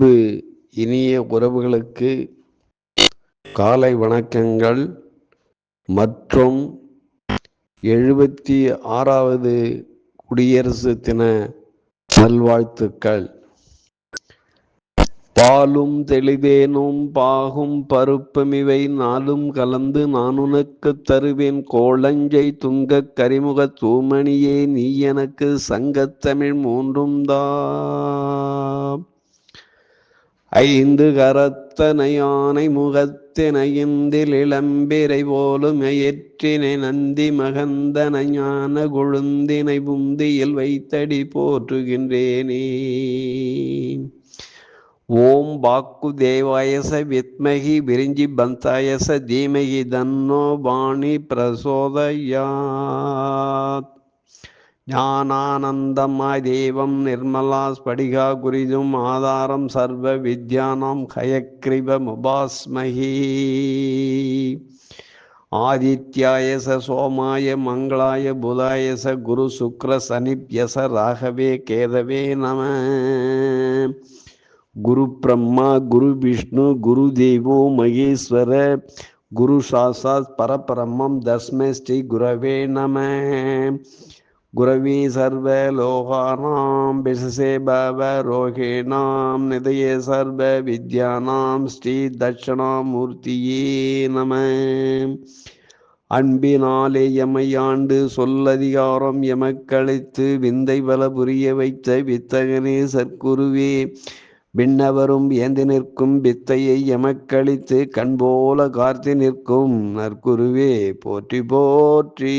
அன்பு இனிய உறவுகளுக்கு காலை வணக்கங்கள். மற்றும் எழுபத்தி ஆறாவது குடியரசு தின நல்வாழ்த்துக்கள். பாலும் தெளிதேனும் பாகும் பருப்பமிவை நாளும் கலந்து நான் உனக்கு தருவேன். கோளஞ்சை துங்கக் கரிமுக தூமணியே நீ எனக்கு சங்கத்தமிழ் மூன்றும் தா. ஐந்து கரத்தனையானை முகத்தினையிந்தில் இளம்பிரை போலும் எற்றினை நந்தி மகந்தன ஞான கொழுந்தினை புந்தியில் வைத்தடி போற்றுகின்றேனே. ஓம் பாக்கு தேவாயச வித்மகி விரிஞ்சி பந்தாயச தீமகி தன்னோ வாணி பிரசோதயாத். ஞானானந்தமாய் தெய்வம் நிர்மலா ஸ்படிகா குறிதும் ஆதாரம் சர்வ வித்யானாம் கயக்ரிப முபாஸ்மகி. ஆதித்யாய ச சோமாய மங்களாய புதாய ச குரு சுக்ர சனிப்யச ராகவே கேதவே நம. குரு பிரம்மா குரு விஷ்ணு குரு தெய்வோ மகேஸ்வர குரு சாசாத் பரபிரம்மம் தஸ்மை ஸ்ரீ குரவே நம. குரவி சர்வ லோகானாம் பிசசே பவ ரோகிணாம் நிதய சர்வ வித்யானாம் ஸ்ரீ தட்சணாமூர்த்தியே நம. அன்பினாலே எமையாண்டு சொல்லதிகாரம் எமக்களித்து விந்தை வல புரிய வைத்த வித்தகனே சற்குருவே விண்ணவரும் ஏந்தி நிற்கும் வித்தையை எமக்களித்து கண்போல கார்த்தி நிற்கும் நற்குருவே போற்றி போற்றி.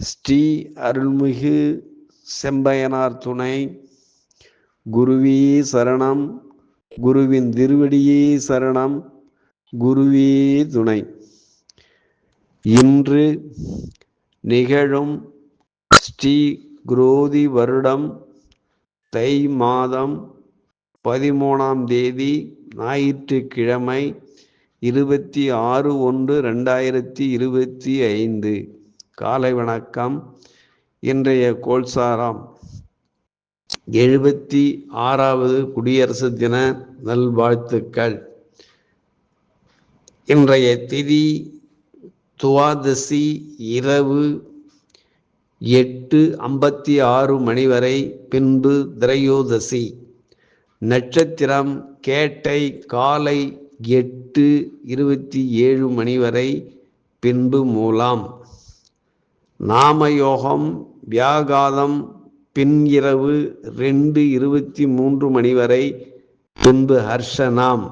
ஸ்ரீ அருள்மிகு செம்பயனார் துணை. குருவி சரணம். குருவின் திருவடியே சரணம். குருவே துணை. இன்று நிகழும் ஸ்ரீ குரோதி வருடம் தை மாதம் பதிமூணாம் தேதி ஞாயிற்றுக்கிழமை இருபத்தி ஆறு ஒன்று ரெண்டாயிரத்தி இருபத்தி ஐந்து. காலை வணக்கம். இன்றைய கோல்சாராம் எழுபத்தி ஆறாவது குடியரசு தின நல்வாழ்த்துக்கள். இன்றைய திதி துவாதசி இரவு எட்டு ஐம்பத்தி ஆறு மணி வரை பின்பு திரையோதசி. நட்சத்திரம் கேட்டை காலை எட்டு இருபத்தி ஏழு மணி வரை பின்பு மூலாம். நாமயோகம் வியாகாதம் பின் இரவு ரெண்டு இருபத்தி மூன்று மணி வரை பின்பு ஹர்ஷனாம்.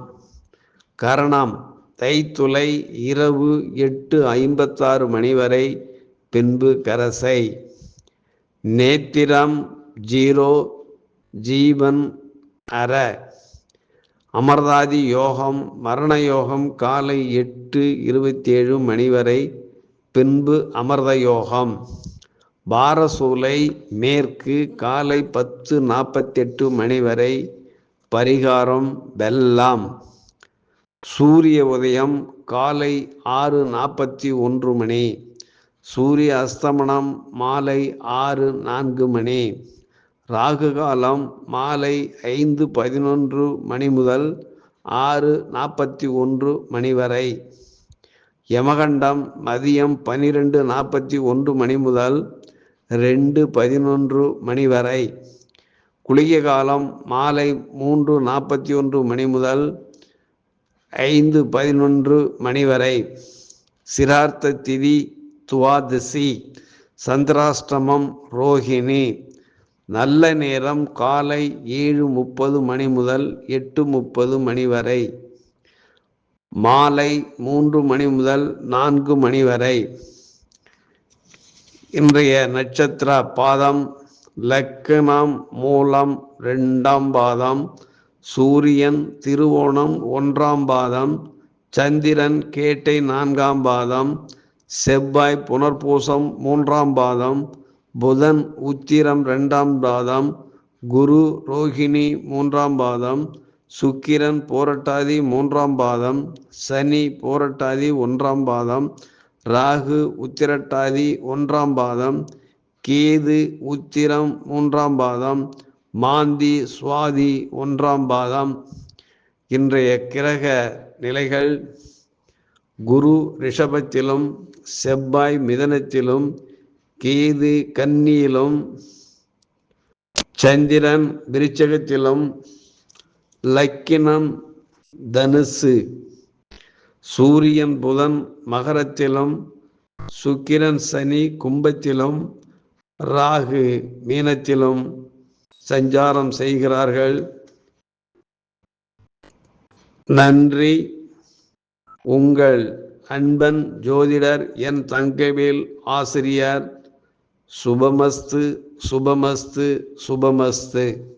கரணம் தைத்துளை இரவு எட்டு ஐம்பத்தாறு மணி வரை பின்பு கரசை நேத்திரம் ஜீரோ ஜீவன் அற. அமர்தாதி யோகம் மரண யோகம் காலை எட்டு இருபத்தி ஏழு மணி வரை பின்பு அமர்த யோகம். பாரசூலை மேற்கு காலை பத்து நாற்பத்தெட்டு மணி வரை பரிகாரம் வெல்லாம். சூரிய உதயம் காலை ஆறு நாற்பத்தி ஒன்று மணி. சூரிய அஸ்தமனம் மாலை ஆறு நான்கு மணி. ராகு காலம் மாலை ஐந்து பதினொன்று மணி முதல் ஆறு நாற்பத்தி ஒன்று மணி வரை. யமகண்டம் மதியம் பனிரெண்டு நாற்பத்தி ஒன்று மணி முதல் ரெண்டு பதினொன்று மணி வரை. குளிகை காலம் மாலை மூன்று நாற்பத்தி ஒன்று மணி முதல் ஐந்து பதினொன்று மணி வரை. சிரார்த்த திதி துவாதசி சந்திராஷ்டமம் ரோஹிணி. நல்ல நேரம் காலை ஏழு முப்பது மணி முதல் எட்டு முப்பது மணி வரை. மாலை மூன்று மணி முதல் நான்கு மணி வரை. இன்றைய நட்சத்திர பாதம் லக்கணம் மூலம் ரெண்டாம் பாதம் சூரியன் திருவோணம் ஒன்றாம் பாதம் சந்திரன் கேட்டை நான்காம் பாதம் செவ்வாய் புனர்பூசம் மூன்றாம் பாதம் புதன் உத்திரம் ரெண்டாம் பாதம் குரு ரோஹிணி மூன்றாம் பாதம் சுக்கிரன் போரட்டாதி மூன்றாம் பாதம் சனி போரட்டாதி ஒன்றாம் பாதம் ராகு உத்திரட்டாதி ஒன்றாம் பாதம் கேது உத்திரம் மூன்றாம் பாதம் மாந்தி சுவாதி ஒன்றாம் பாதம். இன்றைய கிரக நிலைகள் குரு ரிஷபத்திலும் செவ்வாய் மிதனத்திலும் கேது கன்னியிலும் சந்திரன் விருச்சகத்திலும் லக்கினம் தனுசு. சூரியன் புதன் மகரத்திலும் சுக்கிரன் சனி கும்பத்திலும் ராகு மீனத்திலும் சஞ்சாரம் செய்கிறார்கள். நன்றி. உங்கள் அன்பன் ஜோதிடர் என் தங்கவேல் ஆசிரியர். சுபமஸ்து சுபமஸ்து சுபமஸ்து.